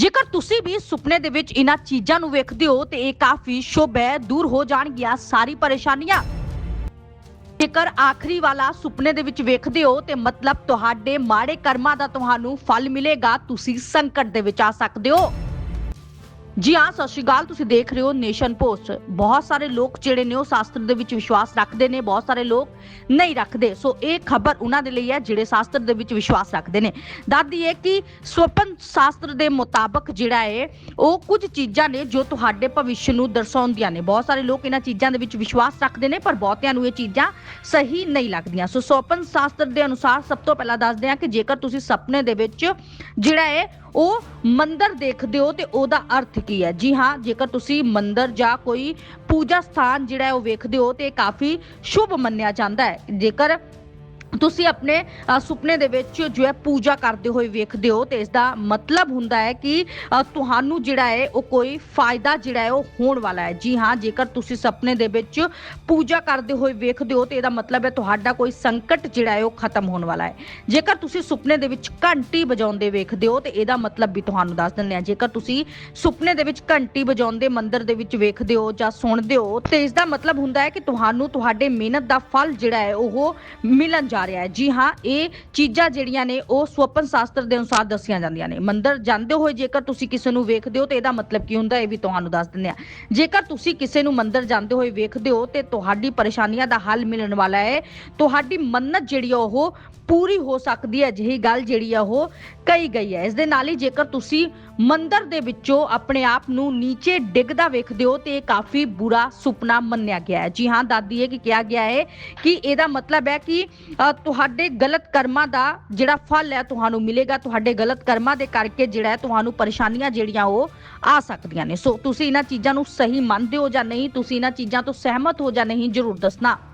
ਜੇਕਰ ਤੁਸੀਂ ਵੀ ਸੁਪਨੇ ਦੇ ਵਿੱਚ ਇਹਨਾਂ ਚੀਜ਼ਾਂ ਨੂੰ ਵੇਖਦੇ ਹੋ, ਤੇ ਇਹ ਕਾਫੀ ਸ਼ੁਭ ਹੈ, ਦੂਰ ਹੋ ਜਾਣਗੀਆਂ ਸਾਰੀ ਪਰੇਸ਼ਾਨੀਆਂ। ਜੇਕਰ ਆਖਰੀ ਵਾਲਾ ਸੁਪਨੇ ਦੇ ਵਿੱਚ ਵੇਖਦੇ ਹੋ, ਤੇ ਮਤਲਬ ਤੁਹਾਡੇ ਮਾੜੇ ਕਰਮਾਂ ਦਾ ਤੁਹਾਨੂੰ ਫਲ ਮਿਲੇਗਾ, ਤੁਸੀਂ ਸੰਕਟ ਦੇ ਵਿੱਚ ਆ ਸਕਦੇ ਹੋ। ਜੀ ਹਾਂ, ਸਤਿ ਸ਼੍ਰੀ ਅਕਾਲ, ਤੁਸੀਂ ਦੇਖ ਰਹੇ ਹੋ ਨੇਸ਼ਨ ਪੋਸਟ। ਬਹੁਤ ਸਾਰੇ ਲੋਕ ਜਿਹੜੇ ਨੇ ਉਹ ਸ਼ਾਸਤਰ ਦੇ ਵਿੱਚ ਵਿਸ਼ਵਾਸ ਰੱਖਦੇ ਨੇ, ਬਹੁਤ ਸਾਰੇ ਲੋਕ ਨਹੀਂ ਰੱਖਦੇ। ਸੋ ਇਹ ਖਬਰ ਉਹਨਾਂ ਦੇ ਲਈ ਹੈ ਜਿਹੜੇ ਸ਼ਾਸਤਰ ਦੇ ਵਿੱਚ ਵਿਸ਼ਵਾਸ ਰੱਖਦੇ ਨੇ। ਦਾਦੀ ਹੈ ਕਿ ਸਵਪਨ ਸ਼ਾਸਤਰ ਦੇ ਮੁਤਾਬਕ ਜਿਹੜਾ ਹੈ, ਉਹ ਕੁਝ ਚੀਜ਼ਾਂ ਨੇ ਜੋ ਤੁਹਾਡੇ ਭਵਿੱਖ ਨੂੰ ਦਰਸਾਉਂਦੀਆਂ ਨੇ। ਬਹੁਤ ਸਾਰੇ ਲੋਕ ਇਹਨਾਂ ਚੀਜ਼ਾਂ ਦੇ ਵਿੱਚ ਵਿਸ਼ਵਾਸ ਰੱਖਦੇ ਨੇ, ਪਰ ਬਹੁਤਿਆਂ ਨੂੰ ਇਹ ਚੀਜ਼ਾਂ ਸਹੀ ਨਹੀਂ ਲੱਗਦੀਆਂ। ਸੋ ਸੁਪਨ ਸ਼ਾਸਤਰ ਦੇ ਅਨੁਸਾਰ ਸਭ ਤੋਂ ਪਹਿਲਾਂ ਦੱਸਦੇ ਹਾਂ ਕਿ ਜੇਕਰ ਤੁਸੀਂ ਸੁਪਨੇ ਦੇ ਵਿੱਚ ਜਿਹੜਾ ਹੈ ਉਹ ਮੰਦਰ ਦੇਖਦੇ ਹੋ ਤੇ ਉਹਦਾ ਅਰਥ ਕੀ ਹੈ? ਜੀ ਹਾਂ, ਜੇਕਰ ਤੁਸੀਂ ਮੰਦਰ ਜਾਂ ਕੋਈ ਪੂਜਾ ਸਥਾਨ ਜਿਹੜਾ ਉਹ ਵੇਖਦੇ ਹੋ ਤੇ ਕਾਫੀ ਸ਼ੁਭ ਮੰਨਿਆ ਜਾਂਦਾ ਹੈ। ਜੇਕਰ ਤੁਸੀਂ ਆਪਣੇ ਸੁਪਨੇ ਦੇ ਵਿੱਚ ਜੋ ਹੈ ਪੂਜਾ ਕਰਦੇ ਹੋਏ ਵੇਖਦੇ ਹੋ ਤੇ ਇਸ ਦਾ ਮਤਲਬ ਹੁੰਦਾ ਹੈ ਕਿ ਤੁਹਾਨੂੰ ਜਿਹੜਾ ਹੈ ਉਹ ਕੋਈ ਫਾਇਦਾ ਜਿਹੜਾ ਹੈ ਉਹ ਹੋਣ ਵਾਲਾ ਹੈ। ਜੀ ਹਾਂ, ਜੇਕਰ ਤੁਸੀਂ ਸੁਪਨੇ ਦੇ ਵਿੱਚ ਪੂਜਾ ਕਰਦੇ ਹੋਏ ਵੇਖਦੇ ਹੋ ਤੇ ਇਹਦਾ ਮਤਲਬ ਹੈ ਤੁਹਾਡਾ ਕੋਈ ਸੰਕਟ ਜਿਹੜਾ ਹੈ ਉਹ ਖਤਮ ਹੋਣ ਵਾਲਾ ਹੈ। ਜੇਕਰ ਤੁਸੀਂ ਸੁਪਨੇ ਦੇ ਵਿੱਚ ਘੰਟੀ ਵਜਾਉਂਦੇ ਵੇਖਦੇ ਹੋ ਤੇ ਇਹਦਾ ਮਤਲਬ ਵੀ ਤੁਹਾਨੂੰ ਦੱਸ ਦਿੰਦੇ ਆ ਜੇਕਰ ਤੁਸੀਂ ਸੁਪਨੇ ਦੇ ਵਿੱਚ ਘੰਟੀ ਵਜਾਉਂਦੇ ਮੰਦਰ ਦੇ ਵਿੱਚ ਵੇਖਦੇ ਹੋ ਜਾਂ ਸੁਣਦੇ ਹੋ ਤੇ ਇਸ ਦਾ ਮਤਲਬ ਹੁੰਦਾ ਹੈ ਕਿ ਤੁਹਾਨੂੰ ਤੁਹਾਡੇ ਮਿਹਨਤ ਦਾ ਫਲ ਜਿਹੜਾ ਹੈ ਉਹ ਮਿਲਣ ਜਾ ਰਿਹਾ ਹੈ। ਜੀ ਹਾਂ, ਇਹ ਚੀਜ਼ਾਂ ਜਿਹੜੀਆਂ ਨੇ, ਉਹ ਸੁਪਨ ਸ਼ਾਸਤਰ ਦੇ ਅਨੁਸਾਰ ਦੱਸੀਆਂ ਜਾਂਦੀਆਂ ਨੇ। ਮੰਦਰ ਜਾਂਦੇ ਹੋਏ ਜੇਕਰ ਤੁਸੀਂ ਕਿਸੇ ਨੂੰ ਵੇਖਦੇ ਹੋ, ਤੇ ਇਹਦਾ ਮਤਲਬ ਕੀ ਹੁੰਦਾ, ਇਹ ਵੀ ਤੁਹਾਨੂੰ ਦੱਸ ਦਿੰਦੇ ਆ ਜੇਕਰ ਤੁਸੀਂ ਕਿਸੇ ਨੂੰ ਮੰਦਰ ਜਾਂਦੇ ਹੋਏ ਵੇਖਦੇ ਹੋ, ਤੇ ਤੁਹਾਡੀ ਪਰੇਸ਼ਾਨੀਆਂ ਦਾ ਹੱਲ ਮਿਲਣ ਵਾਲਾ ਹੈ। ਤੁਹਾਡੀ ਮੰਨਤ ਜਿਹੜੀ ਉਹ ਪੂਰੀ ਹੋ ਸਕਦੀ ਹੈ। ਜਿਹੀ ਗੱਲ ਜਿਹੜੀ ਆ, ਉਹ ਕਹੀ ਗਈ ਹੈ। ਇਸ ਦੇ ਨਾਲ ਹੀ ਜੇਕਰ ਤੁਸੀਂ ਮੰਦਰ ਦੇ ਵਿੱਚੋਂ ਆਪਣੇ ਆਪ ਨੂੰ ਨੀਚੇ ਡਿੱਗਦਾ ਵੇਖਦੇ ਹੋ, ਤੇ ਇਹ ਕਾਫੀ ਬੁਰਾ ਸੁਪਨਾ ਮੰਨਿਆ ਗਿਆ ਹੈ। ਜੀ ਹਾਂ, ਦਾਦੀ ਇਹ ਕਿ ਕਿਹਾ ਗਿਆ ਹੈ ਕਿ ਇਹਦਾ ਮਤਲਬ ਹੈ ਕਿ ਤੁਹਾਡੇ ਗਲਤ ਕਰਮਾਂ ਦਾ ਜਿਹੜਾ ਫਲ ਹੈ ਤੁਹਾਨੂੰ ਮਿਲੇਗਾ, ਤੁਹਾਡੇ ਗਲਤ ਕਰਮਾਂ ਦੇ ਕਰਕੇ ਜਿਹੜਾ ਹੈ ਤੁਹਾਨੂੰ ਪਰੇਸ਼ਾਨੀਆਂ ਜਿਹੜੀਆਂ ਉਹ ਆ ਸਕਦੀਆਂ ਨੇ। ਸੋ ਤੁਸੀਂ ਇਹਨਾਂ ਚੀਜ਼ਾਂ ਨੂੰ ਸਹੀ ਮੰਨਦੇ ਹੋ ਜਾਂ ਨਹੀਂ, ਤੁਸੀਂ ਇਹਨਾਂ ਚੀਜ਼ਾਂ ਤੋਂ ਸਹਿਮਤ ਹੋ ਜਾਂ ਨਹੀਂ, ਜਰੂਰ ਦੱਸਣਾ।